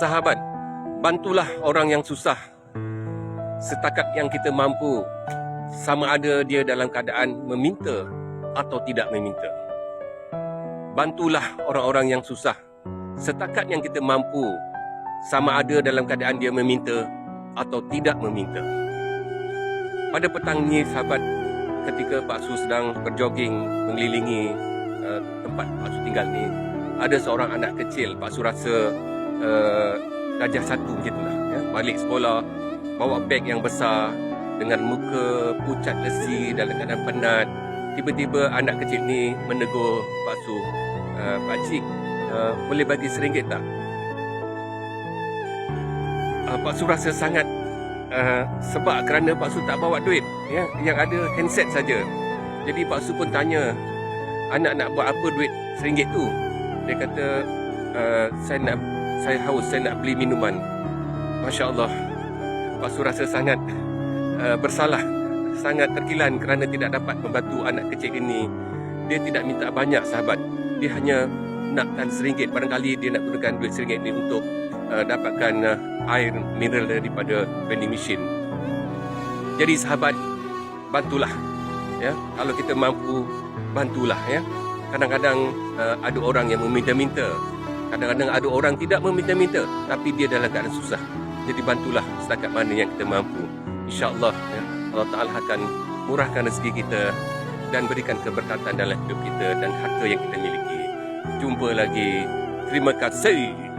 Sahabat, bantulah orang yang susah setakat yang kita mampu sama ada dia dalam keadaan meminta atau tidak meminta. Bantulah orang-orang yang susah setakat yang kita mampu sama ada dalam keadaan dia meminta atau tidak meminta. Pada petang ni sahabat ketika Pak Su sedang berjoging mengelilingi uh, tempat Pak Su tinggal ni ada seorang anak kecil Pak Su rasa uh, darjah satu macam itulah ya. balik sekolah bawa beg yang besar dengan muka pucat lesi dalam keadaan penat. Tiba-tiba anak kecil ni menegur Pak Su uh, Pak Cik uh, boleh bagi seringgit tak? Uh, Pak Su rasa sangat uh, sebab kerana Pak Su tak bawa duit ya. Yang ada handset saja. Jadi Pak Su pun tanya anak nak buat apa duit seringgit tu? Dia kata uh, saya nak saya haus saya nak beli minuman. Masya Allah Pak Su rasa sangat uh, bersalah. Sangat terkilan kerana tidak dapat membantu anak kecil ini. Dia tidak minta banyak sahabat. Dia hanya nakkan seringgit. Barangkali dia nak gunakan duit seringgit ini untuk uh, dapatkan uh, air mineral daripada vending machine. Jadi sahabat bantulah. Ya kalau kita mampu bantulah ya. Kadang-kadang uh, ada orang yang meminta-minta kadang-kadang ada orang tidak meminta-minta tapi dia dalam keadaan susah. Jadi bantulah setakat mana yang kita mampu. Insyaallah ya Allah Taala akan murahkan rezeki kita dan berikan keberkatan dalam hidup kita dan harta yang kita miliki. Jumpa lagi. Terima kasih